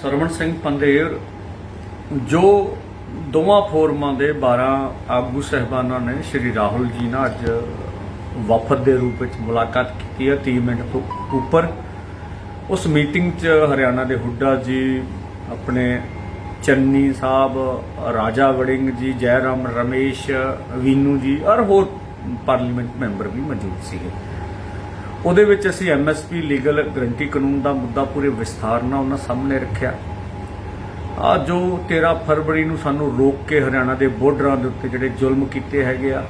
ਸਰਵਣ ਸਿੰਘ ਪੰਦੇਰ, ਜੋ ਦੋਵਾਂ ਫੋਰਮਾਂ ਦੇ 12 ਆਗੂ ਸਹਿਬਾਨਾਂ ਨੇ, ਸ਼੍ਰੀ ਰਾਹੁਲ ਜੀ ਨਾਲ ਅੱਜ ਵਫਦ ਦੇ ਰੂਪ ਵਿੱਚ ਮੁਲਾਕਾਤ ਕੀਤੀ ਹੈ 30 ਮਿੰਟ ਤੋਂ ਉੱਪਰ। ਉਸ ਮੀਟਿੰਗ 'ਚ ਹਰਿਆਣਾ ਦੇ ਹੁੱਡਾ ਜੀ, ਆਪਣੇ ਚੰਨੀ ਸਾਹਿਬ, ਰਾਜਾ ਵੜਿੰਗ ਜੀ, ਜੈਰਾਮ ਰਮੇਸ਼, ਵੀਨੂ ਜੀ, ਔਰ ਹੋਰ ਪਾਰਲੀਮੈਂਟ ਮੈਂਬਰ ਵੀ ਮੌਜੂਦ ਸੀਗੇ। ਉਹਦੇ ਵਿੱਚ ਅਸੀਂ ਐਮਐਸਪੀ ਲੀਗਲ ਗਰੰਟੀ ਕਾਨੂੰਨ ਦਾ ਮੁੱਦਾ ਪੂਰੇ ਵਿਸਥਾਰ ਨਾਲ ਉਹਨਾਂ ਸਾਹਮਣੇ ਰੱਖਿਆ। ਆ ਜੋ 13 ਫਰਵਰੀ ਨੂੰ ਸਾਨੂੰ ਰੋਕ ਕੇ ਹਰਿਆਣਾ ਦੇ ਬਾਰਡਰਾਂ ਦੇ ਉੱਤੇ ਜਿਹੜੇ ਜ਼ੁਲਮ ਕੀਤੇ ਹੈਗੇ ਆ,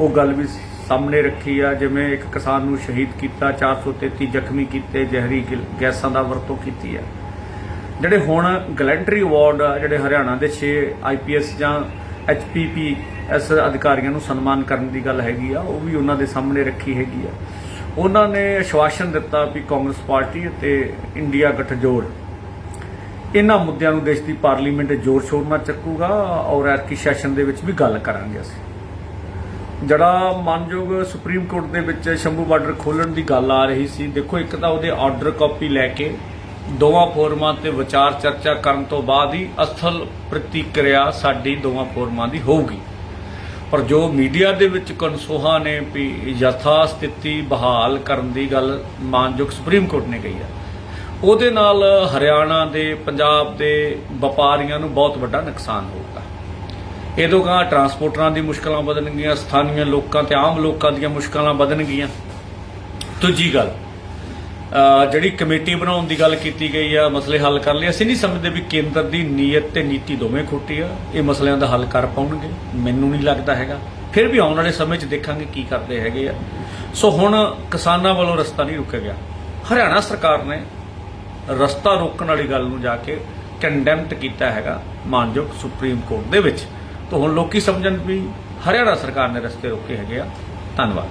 ਉਹ ਗੱਲ ਵੀ ਸਾਹਮਣੇ ਰੱਖੀ ਆ, ਜਿਵੇਂ ਇੱਕ ਕਿਸਾਨ ਨੂੰ ਸ਼ਹੀਦ ਕੀਤਾ 433 ਜ਼ਖਮੀ ਕੀਤੇ, ਜ਼ਹਿਰੀ ਗਿਲ- ਗੈਸਾਂ ਦਾ ਵਰਤੋਂ ਕੀਤੀ ਆ। ਜਿਹੜੇ ਹੁਣ ਗਲੈਂਟਰੀ ਅਵਾਰਡ ਆ, ਜਿਹੜੇ ਹਰਿਆਣਾ ਦੇ 6 ਆਈਪੀਐਸ ਜਾਂ ਐਚਪੀਪੀ ਐਸ ਅਧਿਕਾਰੀਆਂ ਨੂੰ ਸਨਮਾਨ ਕਰਨ ਦੀ ਗੱਲ ਹੈਗੀ ਆ, ਉਹ ਵੀ ਉਹਨਾਂ ਦੇ ਸਾਹਮਣੇ ਰੱਖੀ ਹੈਗੀ ਆ। ਉਹਨਾਂ ਨੇ ਆਸ਼ਵਾਸਨ ਦਿੱਤਾ ਵੀ ਕਾਂਗਰਸ ਪਾਰਟੀ ਅਤੇ ਇੰਡੀਆ ਗਠਜੋੜ ਇਹਨਾਂ ਮੁੱਦਿਆਂ ਨੂੰ ਦੇਸ਼ ਦੀ ਪਾਰਲੀਮੈਂਟ ਜ਼ੋਰ ਸ਼ੋਰ ਨਾਲ ਚੱਕੂਗਾ ਔਰ ਐਤਕੀ ਸੈਸ਼ਨ ਦੇ ਵਿੱਚ ਵੀ ਗੱਲ ਕਰਾਂਗੇ ਅਸੀਂ। ਜਿਹੜਾ ਮਾਨਯੋਗ ਸੁਪਰੀਮ ਕੋਰਟ ਦੇ ਵਿੱਚ ਸ਼ੰਭੂ ਬਾਰਡਰ ਖੋਲਣ ਦੀ ਗੱਲ ਆ ਰਹੀ ਸੀ। ਦੇਖੋ, ਇੱਕ ਤਾਂ ਉਹਦੇ ਆਰਡਰ ਕਾਪੀ ਲੈ ਕੇ ਦੋਵਾਂ ਫੋਰਮਾਂ ਤੇ ਵਿਚਾਰ ਚਰਚਾ ਕਰਨ ਤੋਂ ਬਾਅਦ ਹੀ ਅਸਲ ਪ੍ਰਤੀਕਿਰਿਆ ਸਾਡੀ ਦੋਵਾਂ ਫੋਰਮਾਂ ਦੀ ਹੋਊਗੀ। ਪਰ ਜੋ ਮੀਡੀਆ ਦੇ ਵਿੱਚ ਕਨਸੋਹਾ ਨੇ ਵੀ ਯਥਾ ਸਥਿਤੀ ਬਹਾਲ ਕਰਨ ਦੀ ਗੱਲ ਮਾਨਯੋਗ ਸੁਪਰੀਮ ਕੋਰਟ ਨੇ ਕਹੀ ਹੈ, ਉਹਦੇ ਨਾਲ ਹਰਿਆਣਾ ਦੇ, ਪੰਜਾਬ ਦੇ ਵਪਾਰੀਆਂ ਨੂੰ ਬਹੁਤ ਵੱਡਾ ਨੁਕਸਾਨ ਹੋਊਗਾ। ਇਹ ਤੋਂ ਗਾਂ ਟਰਾਂਸਪੋਰਟਰਾਂ ਦੀ ਮੁਸ਼ਕਲਾਂ ਵਧਣਗੀਆਂ, ਸਥਾਨੀਆਂ ਲੋਕਾਂ ਤੇ ਆਮ ਲੋਕਾਂ ਦੀਆਂ ਮੁਸ਼ਕਲਾਂ ਵਧਣਗੀਆਂ। ਦੂਜੀ ਗੱਲ ਜਿਹੜੀ ਕਮੇਟੀ ਬਣਾਉਣ ਦੀ ਗੱਲ ਕੀਤੀ ਗਈ ਆ, ਮਸਲੇ ਹੱਲ ਕਰ ਲਏ, ਅਸੀਂ ਨਹੀਂ ਸਮਝਦੇ ਵੀ ਕੇਂਦਰ ਦੀ ਨੀਅਤ ਤੇ ਨੀਤੀ ਦੋਵੇਂ ਖੋਟੀ ਆ, ਇਹ ਮਸਲਿਆਂ ਦਾ ਹੱਲ ਕਰ ਪਾਉਣਗੇ, ਮੈਨੂੰ ਨਹੀਂ ਲੱਗਦਾ ਹੈਗਾ। ਫਿਰ ਵੀ ਆਉਣ ਵਾਲੇ ਸਮੇਂ 'ਚ ਦੇਖਾਂਗੇ ਕੀ ਕਰਦੇ ਹੈਗੇ ਆ। ਸੋ ਹੁਣ ਕਿਸਾਨਾਂ ਵੱਲੋਂ ਰਸਤਾ ਨਹੀਂ ਰੁਕਿਆ ਗਿਆ। ਹਰਿਆਣਾ ਸਰਕਾਰ ਨੇ ਰਸਤਾ ਰੋਕਣ ਵਾਲੀ ਗੱਲ ਨੂੰ ਜਾ ਕੇ ਕੰਡੈਮਟ ਕੀਤਾ ਹੈਗਾ, ਮਾਨਯੋਗ ਸੁਪਰੀਮ ਕੋਰਟ ਦੇ ਵਿੱਚ। ਤਾਂ ਹੁਣ ਲੋਕੀ ਸਮਝਣ ਵੀ ਹਰਿਆਣਾ ਸਰਕਾਰ ਨੇ ਰਸਤੇ ਰੋਕੇ ਹੈਗੇ ਆ। ਧੰਨਵਾਦ।